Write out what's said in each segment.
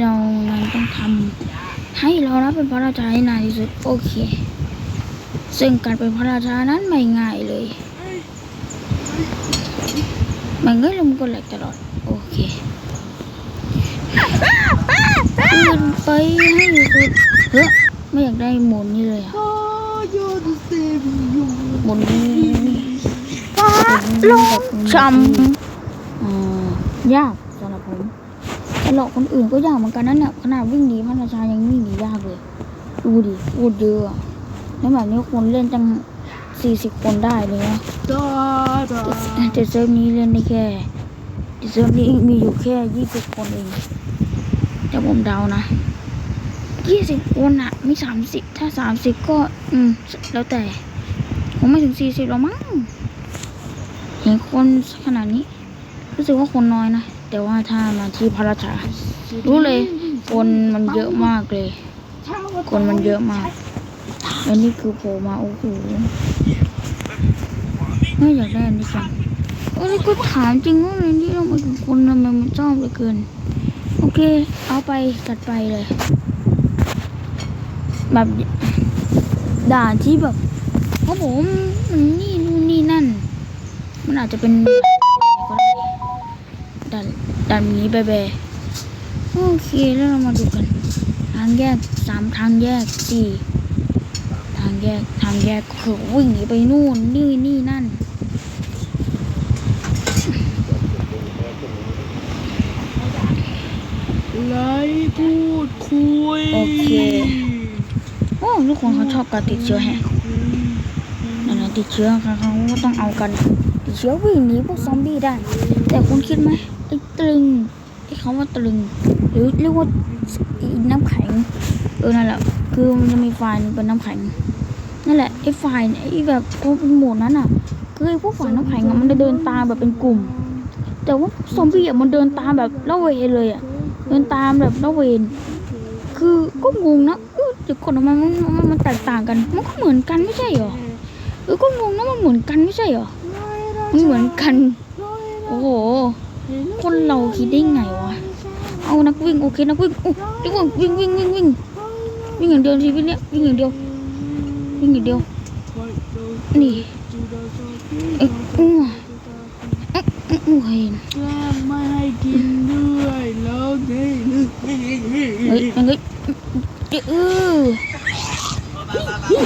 เรานั้นต้องทำให้เรานะเป็นพระราชาให้นานที่สุดโอเค ซึ่งการเป็นพระราชานั้นไม่ง่ายเลย มันก็ลมกดแหลกตลอด โอเคขึ้นไปให้สุดเฮ้ยไม่อยากได้หมุนนี่เลยอะหมุนนี้ฟ้าลงช้ำอ่ายากสำหรับผมแต่ หลอกคนอื่นก็ยากเหมือนกันนั่นเนี่ยขนาดวิ่งหนีพระราชายังวิ่งหนียากเลย ดูดิพูดเยอะอะแล้วแบบนี้คนเล่นตั้งสี่สิบคนได้เลยนะดาดาแต่แต่เซิร์ฟนี้เล่นได้แค่แต่เซิร์ฟนี้มีอยู่แค่ยี่สิบคนเองแต่ผมเดานะยี่สิบคนอะมีสามสิบถ้าสามสิบก็ อืม แล้วแต่คงไม่ถึงสี่สิบหรอกมั้งเห็นคนขนาดนี้ รู้สึกว่าคนน้อยนะ แต่ว่าถ้ามาที่พระราชารู้เลย คนมันเยอะมากเลย คนมันเยอะมากแล้วนี่คือโผล่มาโอ้โหไม่อยากได้อันนี้จังโอ้ยก็ถามจริงว่าในนี้เรามาถึงคนทำไมมันชอบเหลือเกิน โอเค เอาไปจัดไปเลย แบบด่านที่แบบเพราะผมมันนี่นู่นนี่นั่น มันอาจจะเป็น ด่านด่านนี้แบแบโอเคแล้วเรามาดูกัน ทางแยกสามทางแยกสี่ทางแยกทางแยกก็คือวิ่งหนีไปนู่นนี่นี่นั่นไลฟ์พูดคุย โอเค โอ้ทุกคนเขาชอบการติดเชื้อแฮะนั่นนะติดเชื้อค่ะเขาก็ต้องเอากัน ติดเชื้อวิ่งหนีพวกซอมบี้ได้ แต่คุณคิดไหมไอ้ ตรึงไอ้คำว่าตรึง หรือเรียกว่าน้ำแข็งเออนั่นแหละคือมันจะมีไฟล์หนึ่งเป็นน้ำแข็งนั่นแหละไอ้ไฟล์ไอ้แบบตัวเป็นหมดนั้นอะคือไอ้พวกฝ่ายน้ำแข็งอะมันจะเดินตามแบบเป็นกลุ่ม แต่ว่าซอมบี้อะมันเดินตามแบบละเวรเลยอะเดินตามแบบละเวรคือก็งงนะเออเดี๋ยวก่อนมมันมันมันแตกต่างกัน มันก็เหมือนกันไม่ใช่เหรอเออก็งงนะมันเหมือนกันไม่ใช่เหรอมันเหมือนกัน โอ้โห คนเราคิดได้ไงวะ เอานักวิ่งโอเคนักวิ่งโอ้นักวิ่งวิ่งวิ่งวิ่งวิ่งวิ่งอย่างเดียวชีวิตเนี้ยวิ่งอย่างเดียววิ่งอย่างเดียว นี่เอ้ยอู้อื้ออื้ออื้อเห็นไม่ให้กินด้วยแล้วนี่เฮ้ยมันก็เออ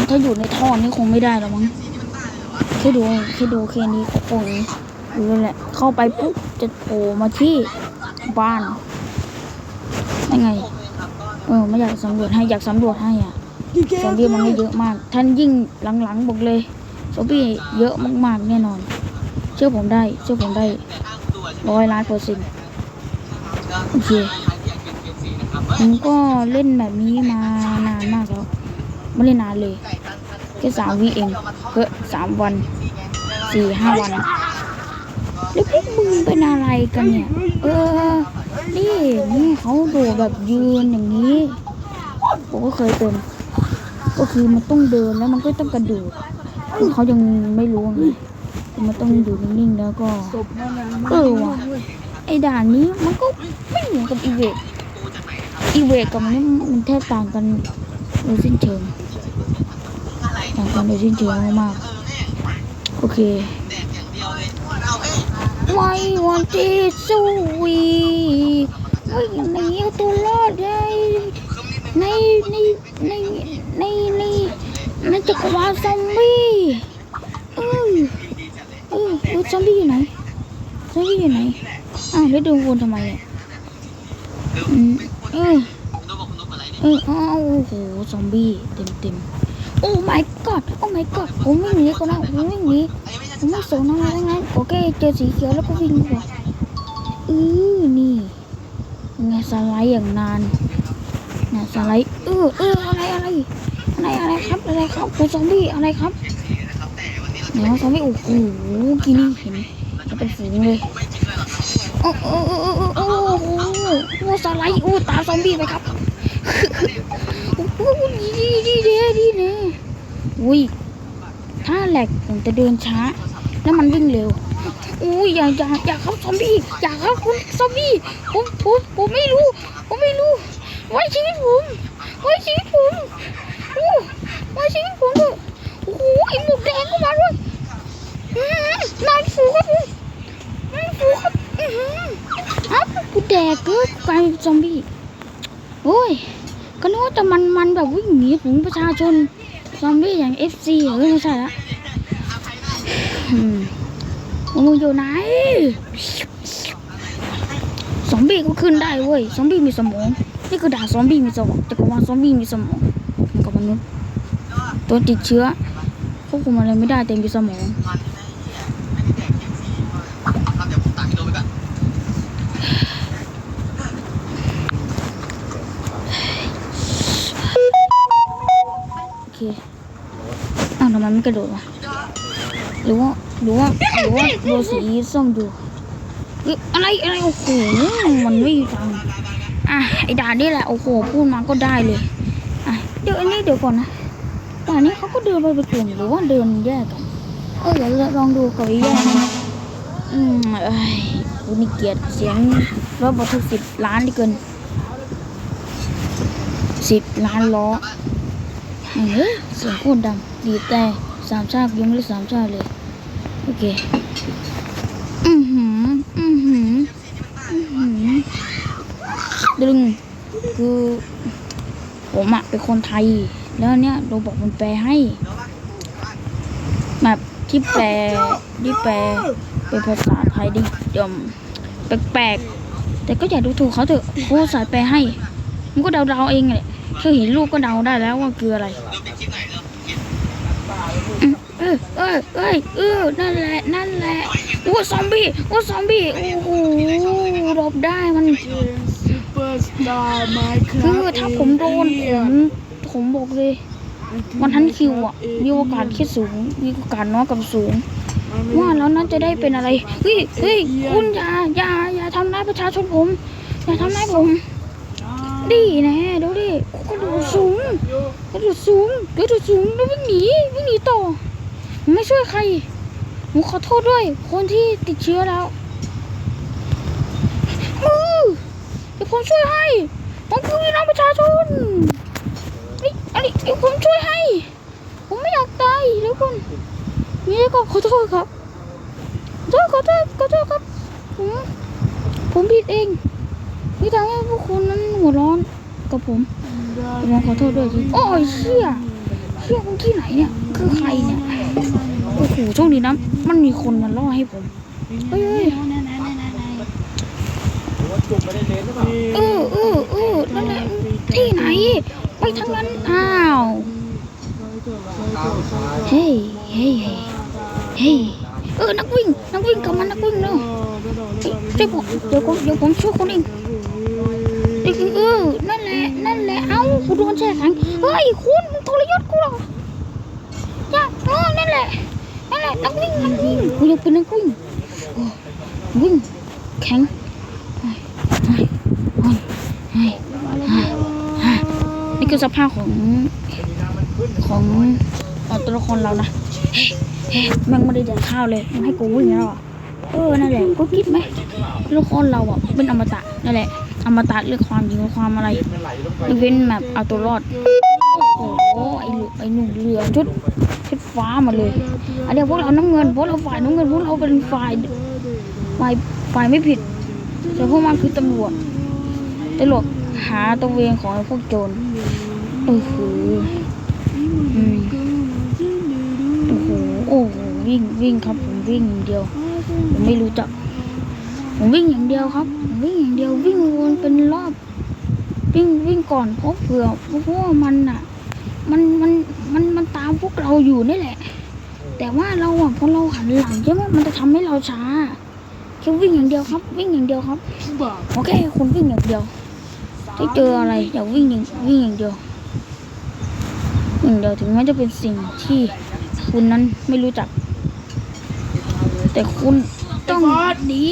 ถ้าอยู่ในท่อนี่คงไม่ได้หรอกมั้งแค่ดูแค่ดูแค่นี้ก็คงรู้แหละเข้าไปปุ๊บ จะโผล่มาที่บ้านยังไง เออไม่อยากสำรวจให้อยากสำรวจให้อะซอมบี้มันไม่เยอะมาก ท่านยิ่งหลังๆบอกเลยซอมบี้เยอะมากๆแน่นอน เชื่อผมได้ เชื่อผมได้ร้อยล้านเปอร์เซ็นต์โอเคผมก็เล่นแบบนี้มานานมากแล้วไม่เล่นนานเลยแค่สามวิเองเฮ้ยสามวันสี่ห้าวัน แล้วพวกมึงเป็นอะไรกันเนี่ย เออ นี่นี่เขาโดดแบบยืนอย่างนี้ผมก็เคยเป็น ก็คือมันต้องเดินแล้วมันก็ต้องกระโดดคือเขายังไม่รู้ไงมันต้องอยู่นิ่งๆแล้วก็เออว่ะไอ้ด่านนี้มันก็ไม่เหมือนกับอีเวกอีเวกกับมันนี่มันแทบต่างกันโดยสิ้นเชิงต่างกันโดยสิ้นเชิงมากโอเค ไม่วันที่สู้วีวิ่งหนีเอาตัวรอดในในในในในในในจักรวาลซอมบี้เออเออเออซอมบี้อยู่ไหนซอมบี้อยู่ไหนอ้าวแล้วเดินวนทำไมอะอืมเออเอออ้าวโอ้โหซอมบี้เต็มเต็มโอ้ my god โอ้ my god ผมวิ่งหนีก่อนนะผมวิ่งหนี ผมไม่สนอะไรทั้งนั้นโอเคเจอสีเขียวแล้วก็วิ่งดีกว่าอือนี่ไงสไลด์อย่างนานนะสไลด์เออเอออะไรอะไรอะไรอะไรครับอะไรครับคุณซอมบี้อะไรครับเดี๋ยซอมบี้โอ้โหกินนี่เห็นเห็นเป็นฝูงเลยโอ้โอ้โอ้โอ้โอ้โอ้สไลด์โอ้ตามซอมบี้ไปครับโอ้โหดีดีดีดีดีนะอุ้ย ถ้าแหลกผมจะเดินช้า แล้วมันวิ่งเร็วอุ้ยอย่าอย่าอย่าครับซอมบี้อย่าครับคุณซอมบี้ผมผมผมไม่รู้ ผมไม่รู้ไว้ชีวิตผมไว้ชีวิตผมโอ้ไว้ชีวิตผมเถอะโอ้โหไอหมวกแดงก็มาด้วยนายฟูครับผมนายฟูครับอือหืออ้าวกูแดกเกินกลายเป็นซอมบี้โอ้ยก็นึกว่าจะมันมันแบบวิ่งหนีฝูงประชาชน ซอมบี้อย่างเอฟซีเออไม่ใช่ละอืมมึงอยู่ไหน ซอมบี้ก็ขึ้นได้เว้ย ซอมบี้มีสมอง นี่คือด่าซอมบี้มีสมองจักรวาซอมบี้มีสมองมันกับมนุษย์ตัวติดเชื้อควบคุมอะไรไม่ได้เต็มีสมอง กระโดดวะหรือว่าหรือว่าหรือว่าโดนสีส้มดูอะไรอะไรโอ้โหมันไม่ฟังอะไอ้ด่านนี่แหละโอ้โหพูดมาก็ได้เลยอะเดี๋ยวอันนี้เดี๋ยวก่อนนะด่านนี้เขาก็เดินไปเป็นกลุ่มหรือว่าเดินแยกกันเออเดี๋ยวลองดูเขาแยกนะอืมเอ้ยกูนี่เกลียดเสียงรถบรรทุกสิบล้านที่เกินสิบล้านล้อเฮ้ยเสียงโคตรดังดีแต่ สามชาติยังไม่ได้สามชาติเลย โอเค อือหือ อือหือ อือหือ ดึง คือ ผมอะเป็นคนไทย แล้วเนี่ยเราบอกมันแปลให้แบบที่แปลที่แปลเป็นภาษาไทยดิเดิมแปลกๆ แต่ก็อย่าดูถูกเขาเถอะเขาสายแปลให้ มันก็เดาๆเองแหละแค่เห็นรูปก็เดาได้แล้วว่าคืออะไร อืมเออเออเอยเออนั่นแหละนั่นแหละโอ้ซอมบี้โอ้ซอมบี้โอ้โหหลบได้มันคือถ้าผมโดนผมผมบอกเลยวันทันคิวอะมีโอกาสแค่สูงมีโอกาสน้อยกับสูง ว่าแล้วนั้นจะได้เป็นอะไรเฮ้ยเฮ้ยคุณอย่าอย่าอย่าทำร้ายประชาชนผมอย่าทำร้ายผมดีแน่ดูดิกระโดดสูงกระโดดสูงกระโดดสูงแล้ววิ่งหนีวิ่งหนีต่อ ไม่ช่วยใครผมขอโทษด้วย คนที่ติดเชื้อแล้วมือเดี๋ยวผมช่วยให้ผมคือพี่น้องประชาชนเฮ้ยอันนี้เดี๋ยวผมช่วยให้ ผมไม่อยากตายทุกคนนี่ก็ขอโทษครับขอโทษขอโทษขอโทษครับผมผมผิดเองที่ทำให้พวกคุณนั้นหัวร้อนกับผมผมขอโทษด้วยจริงโอ้ยเชี่ยเชี่ยคนที่ไหนเนี่ย คือใครเนี่ย โอ้โหโชคดีนะ มันมีคนมาล่อให้ผม เฮ้ยเออเออเออนั่นแหละที่ไหน ไปทางนั้น อ้าว เฮ้ยเฮ้ยเฮ้ยเออ นักวิ่ง นักวิ่งกลับมานักวิ่งเร็วเดี๋ยวผมเดี๋ยวผมเดี๋ยวผมช่วยคนเองเออเออ นั่นแหละ นั่นแหละ เอ้ากูโดนแช่แข็งเฮ้ย คุณมึงทรยศกูหรอ นั่นแหละนั่นแหละนักวิ่งนักวิ่งกูอยากเป็นนักวิ่งโอ้วิ่งแข็งนี่คือสภาพของของอตัวละครเรานะแม่งไม่ได้แดกข้าวเลยมันให้กูวิ่งแล้วอะเออนั่นแหละก็คิดไหมตัวละครเราอะเป็นอมตะนั่นแหละอมตะเรื่องความจริงความอะไรเว้นแบบเอาตัวรอดโอ้โหไอ้เหลือไอ้หนุ่มเรือชุด ฟ้ามาเลย อันเนี้ยพวกเราน้ำเงินพวกเราฝ่ายน้ำเงินพวกเราเป็นฝ่ายฝ่ายฝ่ายไม่ผิด แต่พวกมันคือตำรวจตำรวจหาตระเวนของพวกโจรเออคืออืมโอ้โหโอ้โหวิ่งวิ่งครับผมวิ่งอย่างเดียวผมไม่รู้จักผมวิ่งอย่างเดียวครับผมวิ่งอย่างเดียววิ่งวนเป็นรอบวิ่งวิ่งก่อนเพราะเผื่อเพราะว่ามันอะ มันมัน มันมันตามพวกเราอยู่นี่แหละ แต่ว่าเราอะพอเราหันหลังใช่ไหมมันจะทำให้เราช้าแค่วิ่งอย่างเดียวครับ วิ่งอย่างเดียวครับโอเคคุณวิ่งอย่างเดียวถ้เจออะไรอย่าวิ่งอย่างวิ่งอย่างเดียววิ่งอย่างเดียวถึงแม้จะเป็นสิ่งที่คุณนั้นไม่รู้จัก แต่คุณต้องหนี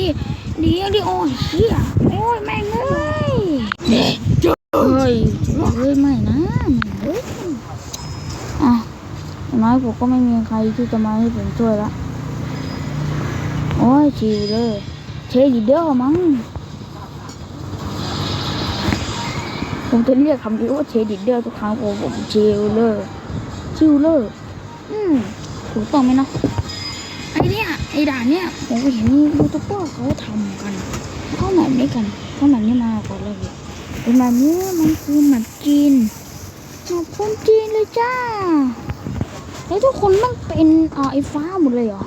หนีอย่างดีโอ้ยเฮียโอ้ยแม่งเอ้ยเฮ้ยเฮ้ยไม่นะเฮ้ย น้อยผมก็ไม่มีใครที่จะมาให้ผมช่วยละ โอ้ยชิวเลยเชดีเดอร์มั้ง ผมจะเรียกคำนี้ว่าเชดีเดอร์ทุกครั้งผมผมชิวเลยชิวเลยอืมถูกต้องไหมเนาะไอเนี้ยไอด่านเนี้ยผมเห็นยูทูบเบอร์เขาทำกันเข้าแบบนี้กันเข้าแบบนี้มาก่อนเลยเป็นแบบนี้มันคือหมัดจีนหมัดคนจีนเลยจ้า แล้วทุกคนต้องเป็นอ่าไอ้ฟ้าหมดเลยเหรอ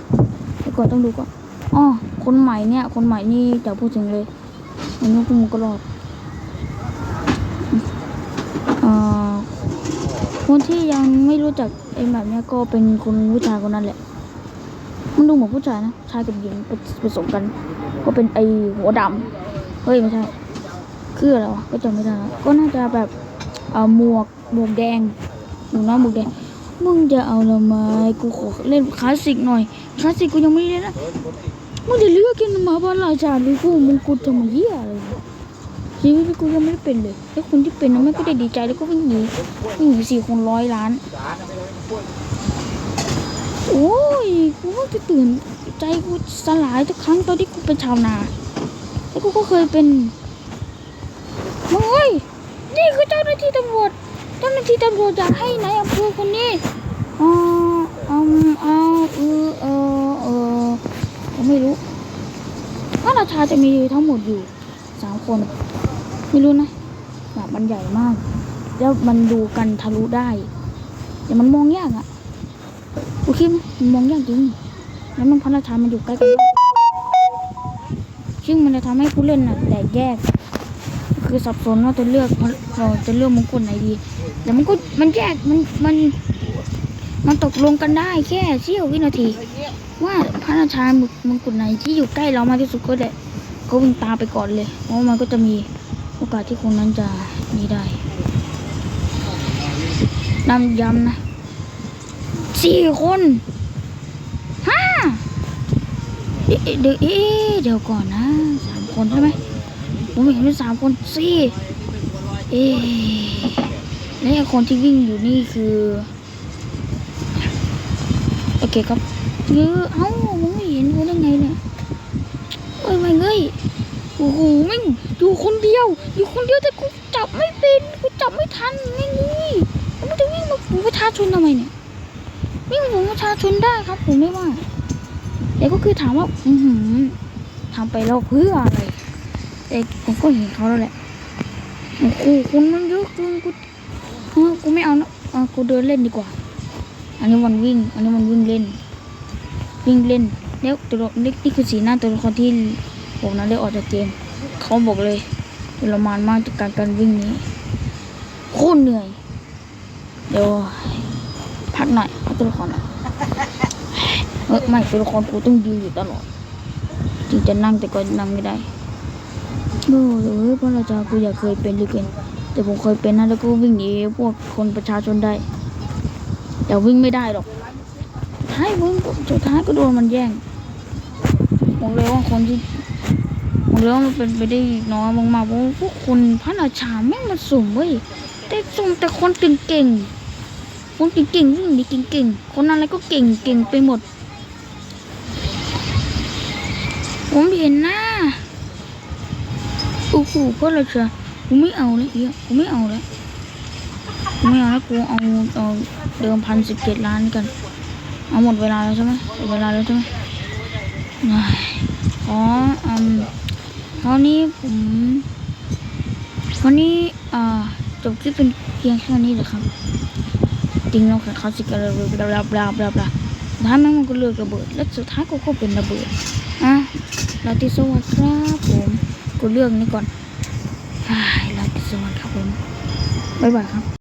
เดี๋ยวก่อนต้องดูก่อนอ๋อคนใหม่เนี่ย คนใหม่นี่จะพูดถึงเลยมันก็คงก็รอดอ่าคนที่ยังไม่รู้จักไอ้แบบเนี้ยก็เป็นคนผู้ชายคนนั้นแหละ มันดูเหมือนผู้ชายนะ ชายกับหญิงผสมกัน ก็เป็นไอ้หัวดำเฮ้ยไม่ใช่คืออะไรวะก็จำไม่ได้แล้วก็น่าจะแบบเอ่าหมวกหมวกแดงหมวกน้อยหมวกแดง มึงจะเอาละไหมกูขอเล่นคลาสสิกหน่อย คลาสสิกกูยังไม่ได้เล่นนะ มึงจะเลือกกินมาบ้านราชาหรือกูมึงกูทำไมเหี้ยอะไรชีวิตกูยังไม่ได้เป็นเลยแล้วคนที่เป็นนะไม่ก็ได้ดีใจแล้วก็วิ่งหนีวิ่งหนีสี่คนร้อยล้าน โอ้ย กูก็จะตื่นใจกูสลายทุกครั้งตอนที่กูเป็นชาวนา แล้วกูก็เคยเป็นโอ้ย นี่คือเจ้าหน้าที่ตำรวจ เจ้าหน้าที่ตำรวจอยากให้นายอำเภอคนนี้อ่าอืมเอาเออเออเออผมไม่รู้พระราชาจะมีทั้งหมดอยู่สามคน ไม่รู้นะแบบมันใหญ่มาก แล้วมันดูกันทะลุได้แต่มันมองยากอะกูคิดนะมันมองยากจริงแล้วมันพระราชามันอยู่ใกล้กันซึ่งมันจะทำให้ผู้เล่นน่ะแตกแยก คือสับสนว่าจะเลือกเราจะเลือกมงกุฎไหนดี แต่มันก็มันแยกมันมัน มันตกลงกันได้แค่เสี้ยววินาที ว่าพระราชามมงกุฎไหนที่อยู่ใกล้เรามากที่สุดก็ได้ก็วิ่งตามไปก่อนเลยเพราะมันก็จะมีโอกาสที่คนนั้นจะหนีได้นำย้ำนะสี่คนห้าเดี๋ยวเดี๋ยวก่อนนะสามคนใช่ไหมผมเห็นเป็นสามคนสี่เอ๊ะและไอ้คนที่วิ่งอยู่นี่คือโอเคครับเออเอ้ามึงไม่เห็นกูได้ไงเนี่ยเอ้ยไม่เงยโอ้โหม่งอยู่คนเดียว อยู่คนเดียวแต่กูจับไม่เป็นกูจับไม่ทันไม่เงยมันจะวิ่งมาฝูประชาชนทำไมเนี่ยวิ่งผูประชาชนได้ครับ ผมไม่ว่าแต่ก็คือถามว่าอือหือทำไปแล้วเพื่ออะไรแต่ผมก็เห็นเขาแล้วแหละโอ้โหคนมันเยอะเกินกู เออกูไม่เอานะกูเดินเล่นดีกว่า อันนี้มันวิ่ง อันนี้มันวิ่งเล่น วิ่งเล่นแล้วตัวละนี่นี่คือสีหน้าตัวละครที่ผมนั้นได้ออกจากเกม เขาบอกเลยทรมานมากจากการการวิ่งนี้ โคตรเหนื่อย เดี๋ยวพักหน่อยพักตัวละครหน่อยเออไม่ตัวละครกูต้องยืนอยู่ตลอด ถึงจะนั่งแต่ก็นั่งไม่ได้โอ้โหพระราชากูอยากเคยเป็นเหลยเกิน แต่ผมเคยเป็นนะแล้วก็วิ่งหนีพวกคนประชาชนได้ แต่วิ่งไม่ได้หรอกท้ายวิ่งสุดท้ายก็โดนมันแย่งบอกเลยว่าคนที่บอกเลยว่ามันเป็นไปได้น้อยมากๆเพราะพวกคนพระราชาแม่งมันสุ่มเว้ยแต่สุ่มแต่คนเก่งๆคนเก่งๆวิ่งหนีเก่งๆคนอะไรก็เก่งเก่งไปหมด ผมเห็นหน้าโอ้โหพระราชา กูไม่เอาแล้วเอียกูไม่เอาแล้วกูไม่เอาแล้วกูเอาเอาเดิมพันสิบเจ็ดล้านกัน เอาหมดเวลาแล้วใช่ไหมหมดเวลาแล้วใช่ไหมอ้ยขออืมคราวนี้ผมวันนี้อ่าจบคลิปเป็นเพียงแค่นี้เลยครับจริงแล้วค่เขาสิกระเบิดบลาบลาบลาบลาท้ายแม่มันก็เลือกระเบิด แล้วสุดท้ายก็ก็เป็นระเบิดอะลาติสวัสดิ์ครับผมกูเลือกนี้ก่อน ลาติสวัสดีครับผมบ๊ายบายครับ